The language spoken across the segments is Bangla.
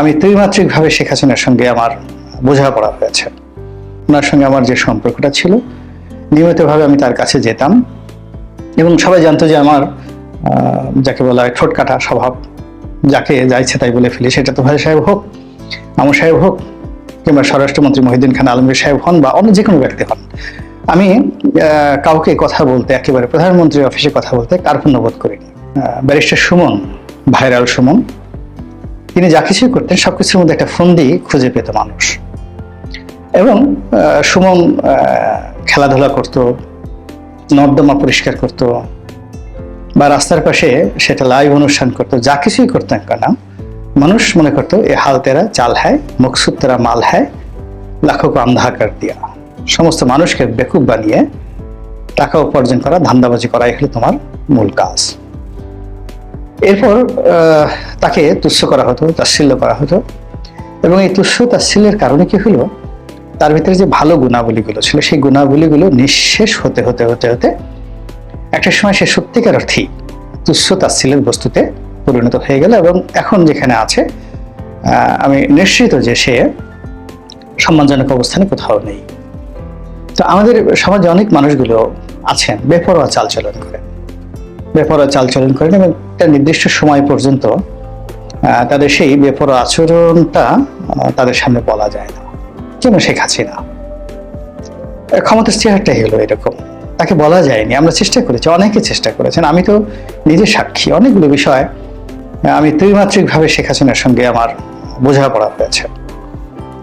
আমি ত্রিমাত্রিকভাবে শেখ হাসিনার সঙ্গে আমার বোঝাপড়া হয়েছে। ওনার সঙ্গে আমার যে সম্পর্কটা ছিল, নিয়মিতভাবে আমি তার কাছে যেতাম। এবং সবাই জানতো যে আমার যাকে বলা হয় ঠোঁট কাটা স্বভাব, যাকে যাইছে তাই বলে ফেলি, সেটা তো ভাই সাহেব হোক আমর সাহেব হোক, কিংবা স্বরাষ্ট্রমন্ত্রী মহিউদ্দিন খান, আলমগীর সাহেব হন, বা অন্য যে কোনো ব্যক্তি হন। আমি কাউকে কথা বলতে, একেবারে প্রধানমন্ত্রীর অফিসে কথা বলতে কার্পণ্য বোধ করিনি ব্যারিস্টার সুমন, ভাইরাল সুমন তিনি যা কিছুই করতেন, সবকিছুর মধ্যে একটা ফন্দি খুঁজে পেত মানুষ। এবং সুমন খেলাধুলা করত, নর্দমা পরিষ্কার করত, বা রাস্তার পাশে সেটা লাইভ অনুষ্ঠান করতো, যা কিছুই করতেন কেন মানুষ মনে করতো, এ হাল তেরা, চাল হ্যায় মকসুদ তেরা, মাল হ্যায় লাখো কো আন্ধা কর দিয়া। সমস্ত মানুষকে বেকুব বানিয়ে টাকা উপার্জন করা, ধান্দাবাজি করাই হলো তোমার মূল কাজ। এরপর তাকে তুচ্ছ করা হতো, তাচ্ছিল্য করা হতো। এবং এই তুচ্ছ তাচ্ছিল্যের কারণে কি হলো? তার ভিতরে যে ভালো গুণাবলীগুলো ছিল, সেই গুণাবলীগুলো নিঃশেষ হতে হতে হতে হতে একটা সময় সে সত্যিকার অর্থেই তুচ্ছ তাচ্ছিল্যের বস্তুতে পরিণত হয়ে গেল এবং এখন যেখানে আছে আমি নিশ্চিত যে সে সম্মানজনক অবস্থানে কোথাও নেই। তো আমাদের সমাজে অনেক মানুষগুলো আছেন, বেপরোয়া চালচলন করেন বেপরোয়া চালচলন করেন এবং একটা নির্দিষ্ট সময় পর্যন্ত তাদের সেই বেপরোয়া আচরণটা তাদের সামনে বলা যায় না কেন শেখ হাসিনা। ক্ষমতার চেহারটাই হলো এরকম। তাকে বলা যায়নি, আমরা চেষ্টা করেছি, অনেকে চেষ্টা করেছেন। আমি তো নিজে সাক্ষী, অনেকগুলো বিষয় আমি ত্রিমাত্রিকভাবে শেখ হাসিনার সঙ্গে আমার বোঝাপড়া হয়েছে।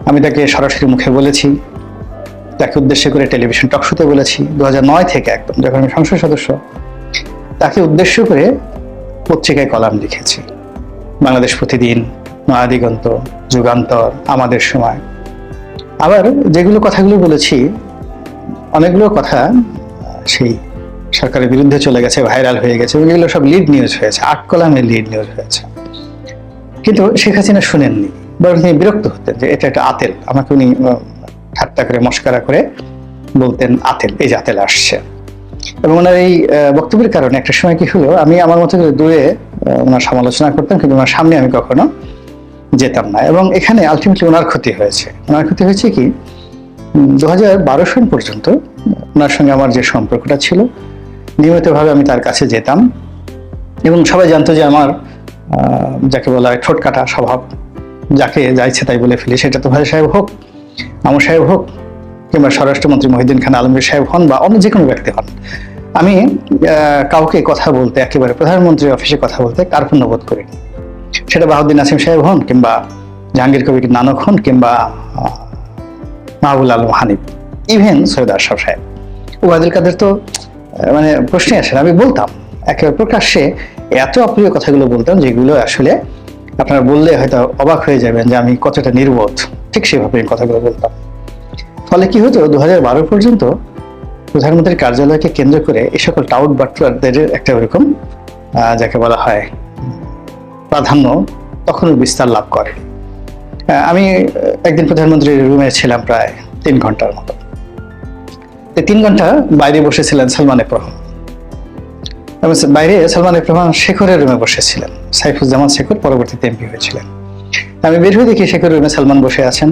আমি তাকে সরাসরি মুখে বলেছি, তাকে উদ্দেশ্য করে টেলিভিশন টকশোতে বলেছি। দু নয় থেকে একদম, যখন আমি সংসদ সদস্য উদ্দেশ্য করে পত্রিকায় কলাম লিখেছি। বাংলাদেশ প্রতিদিন নয়াদিগন্ত যুগান্তর, আমাদের সময়। আবার যেগুলো কথাগুলো বলেছি, অনেকগুলো কথা সেই সরকারের বিরুদ্ধে চলে গেছে, ভাইরাল হয়ে গেছে এগুলো সব লিড নিউজ হয়েছে, আট কলামে লিড নিউজ হয়েছে। কিন্তু শেখ হাসিনা শুনেননি, বরং তিনি বিরক্ত হতেন যে এটা একটা আতেল। আমাকে উনি ঠাট্টা করে, মস্কারা করে বলতেন আতেল, এই যে আতেল আসছে। এবং ওনার এই বক্তব্যের কারণে একটা সময় কি হলো, আমি আমার মতো করে দূরে ওনার সমালোচনা করতাম, কিন্তু ওনার সামনে আমি কখনো যেতাম না। এবং এখানে আলটিমেটলি ওনার ক্ষতি হয়েছে। ওনার ক্ষতি হয়েছে কি দু হাজার সাল পর্যন্ত ওনার সঙ্গে আমার যে সম্পর্কটা ছিল, নিয়মিতভাবে আমি তার কাছে যেতাম। এবং সবাই জানতো যে আমার যাকে বলা হয় ঠোঁট কাটা স্বভাব, যাকে যাইছে তাই বলে ফেলি, সেটা তো ভাই সাহেব হোক আমার সাহেব হোক কিংবা স্বরাষ্ট্রমন্ত্রী মহিউদ্দিন খান আলমগীর সাহেব হন বা অন্য যে কোনো ব্যক্তি হন, আমি কাউকে কথা বলতে, একেবারে প্রধানমন্ত্রীর অফিসে কথা বলতে কার্পণ্য বোধ করি সেটা বাহাউদ্দিন আসিম সাহেব হন কিংবা জাহাঙ্গীর কবির নানক হন কিংবা মাহবুল আলম হানিফ ইভেন সৈয়দ আশরাফ সাহেব ওবায়দুল কাদের তো মানে প্রশ্নে আসে। আমি বলতাম, একেবারে প্রকাশ্যে এত অপ্রিয় কথাগুলো বলতাম যেগুলো আসলে আপনারা বললে হয়তো অবাক হয়ে যাবেন যে আমি কতটা নির্বোধ, ঠিক সেভাবে কথাগুলো বলতাম ফলে কি হতো দু বারো পর্যন্ত প্রধানমন্ত্রীর কার্যালয়কে কেন্দ্র করে এই সকল টাউট বাটলারদের একটা ওরকম যাকে বলা হয় প্রাধান্য তখনও বিস্তার লাভ করে। আমি একদিন প্রধানমন্ত্রীর রুমে ছিলাম প্রায় তিন ঘণ্টার মতো। তিন ঘণ্টা বাইরে বসেছিলেন সালমান এফ এবং বাইরে সালমান এফ রহমান শেখরের রুমে বসেছিলেন, সাইফুজ্জামান শেখর, পরবর্তীতে এমপি হয়েছিলেন। আমি বের হয়ে দেখি শেখর রুমে সালমান বসে আছেন।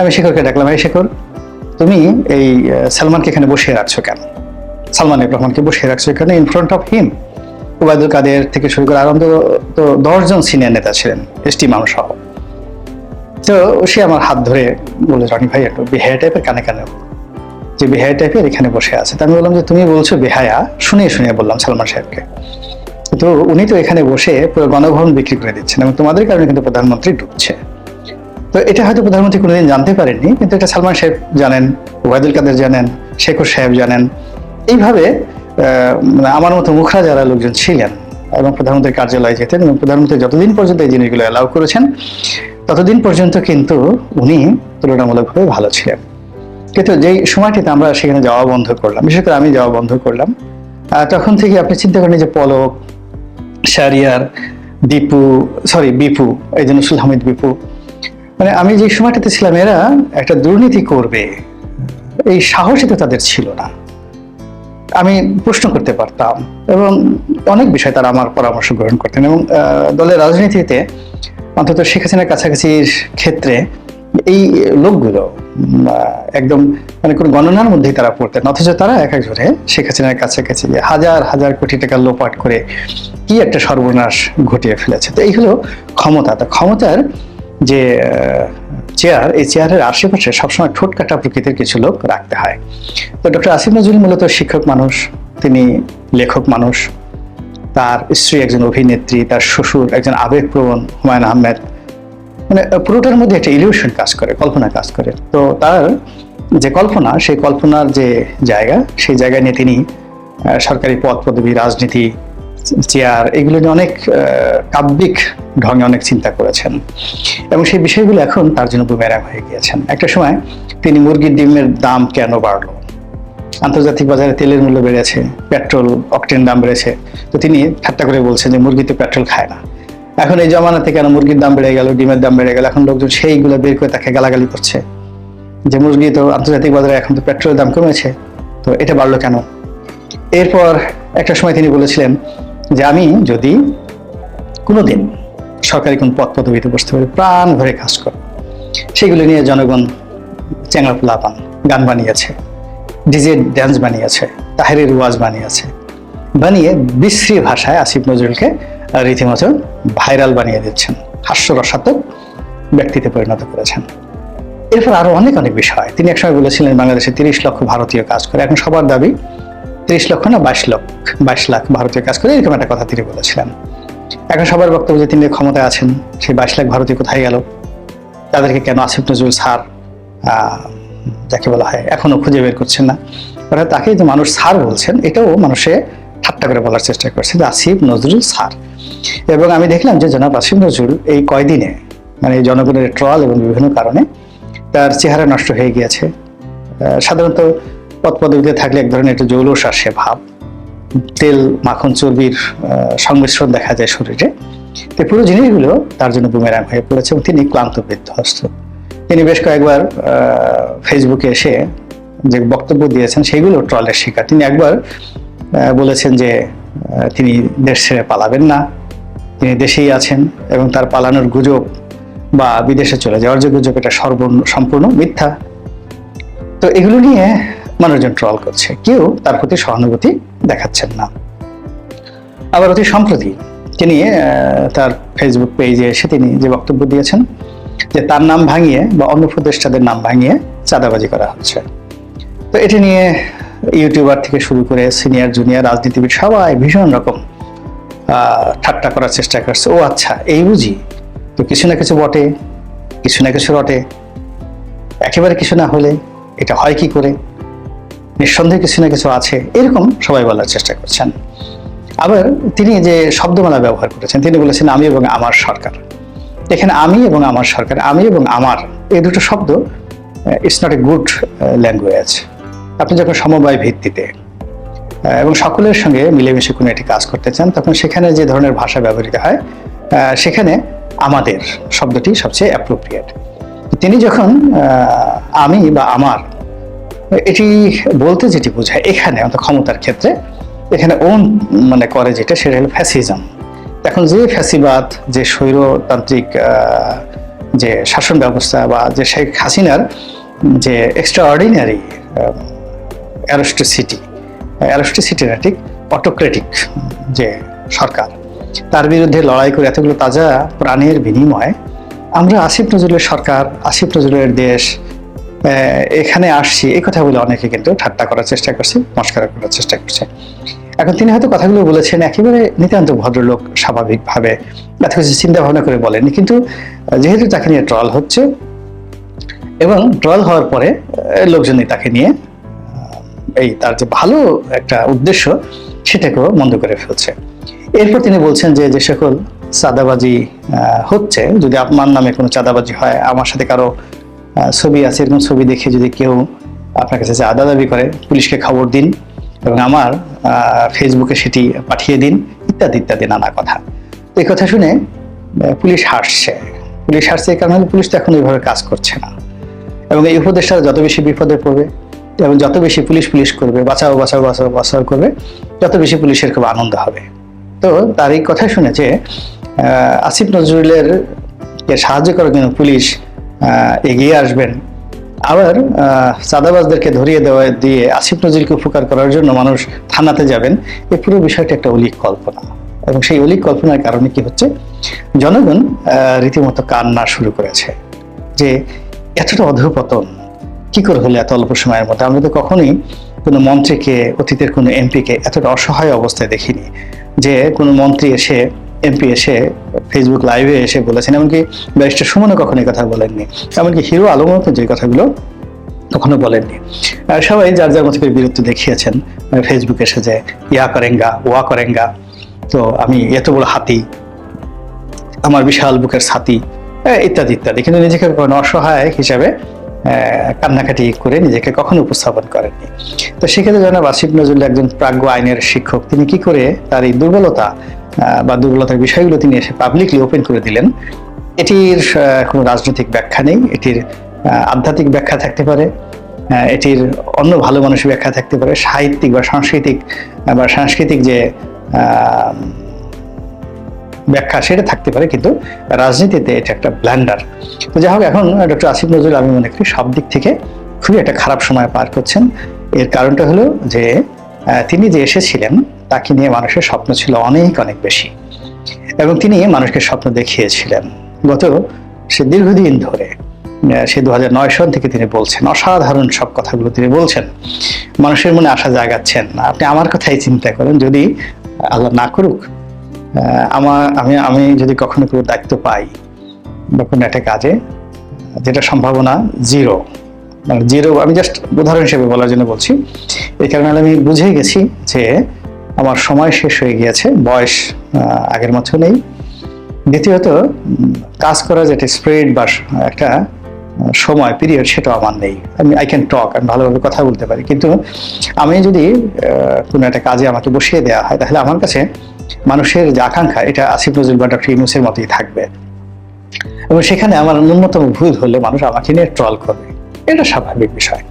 আমি শেখরকে ডাকলাম, এই শেখর তুমি এই সালমানকে এখানে বসিয়ে রাখছো কেন? সালমান রহমানকে বসিয়ে রাখছো এখানে in front of him Obaidul Quader থেকে শুরু করে আনন্দ তো দশজন সিনিয়র নেতা ছিলেন এসটি মানুষ সহ। তো সে আমার হাত ধরে বলে রনি ভাই, একটু বেহায়া টাইপের কানে কানে যে বেহায়া টাইপের এখানে বসে আছে। তা আমি বললাম যে, তুমি বলছো বেহায়া? শুনে শুনে বললাম সালমান সাহেবকে। তো উনি তো এখানে বসে পুরো গণভবন বিক্রি করে দিচ্ছেন এবং তোমাদের কারণে কিন্তু প্রধানমন্ত্রী ঢুকছে তো এটা হয়তো প্রধানমন্ত্রী কোনোদিন জানতে পারেননি, কিন্তু এটা সালমান সাহেব জানেন, ওবায়দুল কাদের জানেন, শেখর সাহেব জানেন। এইভাবে মানে আমার মতো মুখরা যারা লোকজন ছিলেন এবং প্রধানমন্ত্রীর কার্যালয়ে যেতেন এবং প্রধানমন্ত্রী যতদিন পর্যন্ত এই জিনিসগুলো অ্যালাউ করেছেন, ততদিন পর্যন্ত কিন্তু উনি তুলনামূলকভাবে ভালো ছিলেন। কিন্তু যেই সময়টিতে আমরা সেখানে যাওয়া বন্ধ করলাম, বিশেষ করে আমি যাওয়া বন্ধ করলাম তখন থেকে আপনি চিন্তা করেন যে পলক শারিয়ার দীপু সরি বিপু, এই যে নসরুল হামিদ বিপু মানে আমি যে সময়টাতে ছিলাম, এরা একটা দুর্নীতি করবে। এই সাহসই তো তাদের ছিল না। আমি প্রশ্ন করতে পারতাম এবং অনেক বিষয় তারা আমার পরামর্শ গ্রহণ করতেন এবং দলের রাজনীতিতে অন্তত শেখ হাসিনার কাছাকাছির ক্ষেত্রে এই লোকগুলো একদম মানে কোনো গণনার মধ্যেই তারা পড়তেন। অথচ তারা এক একজনে শেখ হাসিনার কাছাকাছি হাজার হাজার কোটি টাকা লোপাট করে কি একটা সর্বনাশ ঘটিয়ে ফেলেছে। তো এই হলো ক্ষমতা। তো ক্ষমতার যে চেয়ার এই চেয়ারের আশেপাশে সবসময় ঠোঁট কাটা প্রকৃতির কিছু লোক রাখতে হয়। তো ডক্টর আসিফ নজরুল মূলত শিক্ষক মানুষ, তিনি লেখক মানুষ। তার স্ত্রী একজন অভিনেত্রী, তার শ্বশুর একজন আবেগপ্রবণ হুমায়ুন আহমেদ। মানে পুরোটার মধ্যে একটা ইলিউশন কাজ করে, কল্পনা কাজ করে। তো তার যে কল্পনা, সেই কল্পনার যে জায়গা, সেই জায়গা নিয়ে তিনি সরকারি পদ, পদবি, রাজনীতি চেয়ার এগুলো নিয়ে অনেক কাব্যিক ঢঙে অনেক চিন্তা করেছেন। এবং সেই বিষয়গুলো এখন তার জন্য বুমেরাং হয়ে গিয়েছেন। একটা সময় তিনি মুরগির ডিমের দাম কেন বাড়লো? আন্তর্জাতিক বাজারে তেলের মূল্য বেড়েছে, পেট্রোল, অকটেন দাম বেড়েছে। তো তিনি ঠাট্টা করে বলছেন যে মুরগিতে পেট্রোল খায় না। এখন এই জমানাতে কেন মুরগির দাম বেড়ে গেল, ডিমের দাম বেড়ে গেল? এখন লোকজন সেইগুলো বের করে তাকে গালাগালি করছে। যে মুরগি তো আন্তর্জাতিক বাজারে এখন তো পেট্রোলের দাম কমেছে, তো এটা বাড়লো কেন? এরপর একটা সময় তিনি বলেছিলেন যে আমি যদি কোনোদিন সরকারি কোন পদ পদবিতে বসতে পারি, প্রাণ ভরে কাজ করো সেগুলো নিয়ে জনগণ চ্যাংলা পোলাপান, গান বানিয়েছে, ডিজে ড্যান্স বানিয়েছে তাহেরের ওয়াজ বানিয়েছে, বানিয়ে বিশ্রী ভাষায় আসিফ নজরুলকে রীতিমতো ভাইরাল বানিয়ে দিচ্ছেন, হাস্যরসাত্মক ব্যক্তিতে পরিণত করেছেন। এরপর আরও অনেক অনেক বিষয়। তিনি একসময় বলেছিলেন, বাংলাদেশে তিরিশ লক্ষ ভারতীয় কাজ করে। এখন সবার দাবি তিরিশ লক্ষ না বাইশ লক্ষ, বাইশ লাখ ভারতীয় কাজ করে এরকম একটা কথা তিনি বলেছিলেন। এখন সবার বক্তব্য যে তিনি ক্ষমতায় আছেন, সেই বাইশ লাখ ভারতীয় কোথায় গেল? তাদেরকে কেন আসিফ নজরুল স্যার যাকে বলা হয়, এখনও খুঁজে বের করছেন না? অর্থাৎ তাকে যে মানুষ স্যার বলছেন, এটাও মানুষে ঠাট্টা করে বলার চেষ্টা করছে যে আসিফ নজরুল স্যার। এবং আমি দেখলাম যে জনাব আসিফ নজরুল এই কয়দিনে মানে জনগণের ট্রল এবং বিভিন্ন কারণে তার চেহারা নষ্ট হয়ে গিয়েছে। সাধারণত পদ পদবিতে থাকলে এক ধরনের একটা জৌলস আসে ভাব। তেল, মাখন, চর্বির সংমিশ্রণ দেখা যায় শরীরে। তো পুরো জিনিসগুলো তার জন্য বুমেরাং হয়ে পড়েছে এবং তিনি ক্লান্ত বিধ্বস্ত। তিনি বেশ কয়েকবার ফেসবুকে এসে যে বক্তব্য দিয়েছেন সেগুলো ট্রলের শিকার। তিনি একবার বলেছেন যে তিনি দেশ ছেড়ে পালাবেন না। তিনি দেশেই আছেন এবং তার পালানোর গুজব বা বিদেশে চলে যাওয়ার যে গুজব, এটা সর্ব সম্পূর্ণ মিথ্যা। তো এগুলো নিয়ে মানুষজন ট্রল করছে। কেউ তার প্রতি সহানুভূতি দেখাচ্ছেন না। আবার অতি সম্প্রতি তিনি তার ফেসবুক পেজে এসে তিনি যে বক্তব্য দিয়েছেন, যে তার নাম ভাঙিয়ে বা অন্য প্রদেষ্টাদের নাম ভাঙিয়ে চাঁদাবাজি করা হচ্ছে। তো এটি নিয়ে ইউটিউবার থেকে শুরু করে সিনিয়র জুনিয়র রাজনীতিবিদ সবাই ভীষণ রকম ঠাট্টা করার চেষ্টা করছে। ও আচ্ছা এই বুঝি তো কিছু না কিছু বটে, কিছু না কিছু রটে। একেবারে কিছু না হলে এটা হয় কি করে? নিঃসন্দেহে কিছু না কিছু আছে। এরকম সবাই বলার চেষ্টা করছেন। আবার তিনি যে শব্দমালা ব্যবহার করেছেন, তিনি বলেছেন, আমি এবং আমার সরকার। এখানে আমি এবং আমার সরকার। আমি এবং আমার, এই দুটো শব্দ it's not a good language আপনি যখন সমবায় ভিত্তিতে এবং সকলের সঙ্গে মিলেমিশে কোনো একটি কাজ করতে চান, তখন সেখানে যে ধরনের ভাষা ব্যবহৃত হয় সেখানে আমাদের শব্দটি সবচেয়ে অ্যাপ্রোপ্রিয়েট তিনি যখন আমি বা আমার এটি বলতে যেটি বোঝায়, এখানে অর্থাৎ ক্ষমতার ক্ষেত্রে, এখানে ওন মানে করে যেটা, সেটা হলো ফ্যাসিজম। এখন যে ফ্যাসিবাদ, যে স্বৈরতান্ত্রিক যে শাসন ব্যবস্থা বা যে শেখ হাসিনার যে এক্সট্রা অর্ডিনারি অ্যারোস্টোসিটি অ্যারোস্টোসিটি না, ঠিক অটোক্রেটিক যে সরকার, তার বিরুদ্ধে লড়াই করে এতগুলো তাজা প্রাণের বিনিময়ে আমরা আসিফ নজরুলের সরকার, আসিফ নজরুলের দেশ এখানে আসছি। এই কথা বলে অনেকে কিন্তু ঠাট্টা করার চেষ্টা করছে, মস্কারা করার চেষ্টা করছে। এখন তিনি হয়তো কথাগুলো বলেছেন, একেবারে নিতান্ত ভদ্রলোক স্বাভাবিকভাবে, এত কিছু চিন্তা ভাবনা করে বলেননি। কিন্তু যেহেতু তাকে নিয়ে ট্রল হচ্ছে, এবং ট্রল হওয়ার পরে লোকজনই তাকে নিয়ে এই তার যে ভালো একটা উদ্দেশ্য, সেটাকেও মন্দ করে ফেলছে। এরপর তিনি বলছেন যে যে সকল চাঁদাবাজি হচ্ছে, যদি আপনার নামে কোনো চাঁদাবাজি হয়, আমার সাথে কারও ছবি আছে, এরকম ছবি দেখে যদি কেউ আপনার কাছে চাঁদা দাবি করে, পুলিশকে খবর দিন এবং আমার ফেসবুকে সেটি পাঠিয়ে দিন, ইত্যাদি ইত্যাদি নানা কথা। তো এই কথা শুনে পুলিশ হাসছে পুলিশ হাসছে এই কারণে পুলিশ তো এখন ওইভাবে কাজ করছে না। এবং এই উপদেশটা যত বেশি বিপদে পড়বে, এবং যত বেশি পুলিশ পুলিশ করবে, বাঁচাও বাঁচাও বাঁচাও বাঁচাও করবে, তত বেশি পুলিশের খুব আনন্দ হবে। তো তার এই কথা শুনে যে আসিফ নজরুলের সাহায্য করার জন্য পুলিশ এগিয়ে আসবেন। আবার চাঁদাবাজদেরকে ধরিয়ে দেওয়া দিয়ে আসিফ নজরুলকে উপকার করার জন্য মানুষ থানাতে যাবেন এই পুরো বিষয়টা একটা অলিক কল্পনা। এবং সেই অলিক কল্পনার কারণে কি হচ্ছে? জনগণ রীতিমতো কান্না শুরু করেছে যে, এতটা অধঃপতন, কি করে হলো এত অল্প সময়ের মধ্যে? আমরা তো কখনোই কোনো মন্ত্রীকে, অতীতের কোনো এমপিকে এতটা অসহায় অবস্থায় দেখিনি যে, কোনো মন্ত্রী এসে এমপি এসে ফেসবুক লাইভে এসে বলেছেন, এমনকি ব্যারিস্টার সুমনও কখনো কথা বলেননি। এমনকি হিরো আলমও যে কথাগুলো কখনো বলেননি। সবাই যার যার মতো করে বিরক্তি দেখিয়েছেন ফেসবুকে এসে যে, ইয়া করেঙ্গা, ওয়া করেঙ্গা, তো আমি এত বড় হাতি, আমার বিশাল বুকের ছাতি ইত্যাদি ইত্যাদি। কিন্তু নিজেকে কোনো অসহায় হিসাবে কান্নাকাটি করে নিজেকে কখনো উপস্থাপন করেননি। তো সেক্ষেত্রে জনাব আসিফ নজরুল একজন প্রাজ্ঞ আইনের শিক্ষক, তিনি কি করে তার এই দুর্বলতা বা দুর্বলতার বিষয়গুলো তিনি এসে পাবলিকলি ওপেন করে দিলেন। এটির কোনো রাজনৈতিক ব্যাখ্যা নেই। এটির আধ্যাত্মিক ব্যাখ্যা থাকতে পারে। এটির অন্য ভালো মানুষের ব্যাখ্যা থাকতে পারে। সাহিত্যিক বা সাংস্কৃতিক বা সাংস্কৃতিক যে ব্যাখ্যা সেটা থাকতে পারে, কিন্তু রাজনীতিতে এটা একটা ব্ল্যান্ডার। তো যাই হোক, এখন ডক্টর আসিফ নজরুল আমি মনে করি সব দিক থেকে খুবই একটা খারাপ সময় পার করছেন। এর কারণটা হলো যে তিনি যে এসেছিলেন তাকে নিয়ে মানুষের স্বপ্ন ছিল অনেক অনেক বেশি। এবং তিনি মানুষকে স্বপ্ন দেখিয়েছিলেন। গত সে দীর্ঘদিন ধরে সে দু সাল থেকে তিনি বলছেন, অসাধারণ সব কথাগুলো তিনি বলছেন। মানুষের মনে আশা জাগাচ্ছেন আপনি আমার কথাই চিন্তা করেন। যদি আল্লাহ না করুক আমার, আমি আমি যদি কখনো কোনো দায়িত্ব পাই বা কোনো একটা কাজে, যেটা সম্ভাবনা জিরো। মানে জিরো, আমি জাস্ট উদাহরণ হিসেবে বলার জন্য বলছি। এই কারণে আমি বুঝে গেছি যে আমার সময় শেষ হয়ে গিয়েছে, বয়স আগের মতো নেই। দ্বিতীয়ত কাজ করা যেটা স্প্রেড বা একটা সময় পিরিয়ড সেটাও আমার নেই। আমি আই ক্যান টক আমি ভালোভাবে কথা বলতে পারি। কিন্তু আমি যদি কোনো একটা কাজে আমাকে বসিয়ে দেওয়া হয়, তাহলে আমার কাছে মানুষের যে আকাঙ্ক্ষা, এটা আসিফ নজরুল বা ডক্টর ইউনুসের মতোই থাকবে। এবং সেখানে আমার ন্যূনতম ভুল হলে মানুষ আমাকে নিয়ে ট্রল করবে। এটা স্বাভাবিক বিষয়।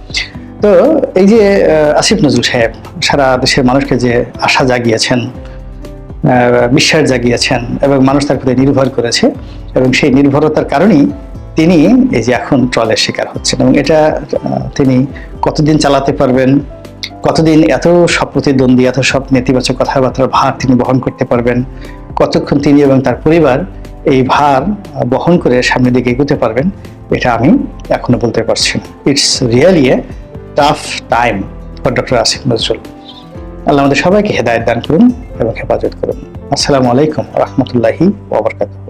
তো এই যে আসিফ নজরুল সাহেব, সারা দেশের মানুষকে যে আশা জাগিয়েছেন বিশ্বাস জাগিয়েছেন এবং মানুষ তার প্রতি নির্ভর করেছে এবং সেই নির্ভরতার কারণেই তিনি এই যে এখন ট্রলের শিকার হচ্ছেন এবং এটা তিনি কতদিন চালাতে পারবেন, কতদিন এত সব প্রতিদ্বন্দ্বী, এত সব নেতিবাচক কথাবার্তার ভার তিনি বহন করতে পারবেন, কতক্ষণ তিনি এবং তার পরিবার এই ভার বহন করে সামনের দিকে এগোতে পারবেন, এটা আমি এখনও বলতে পারছি না। It's really a tough time for doctor Asif Nazrul Allah আমাদের সবাইকে হেদায়ত দান করুন এবং হেফাজত করুন। আসসালামু আলাইকুম রহমতুল্লাহি ওবরকাতুহ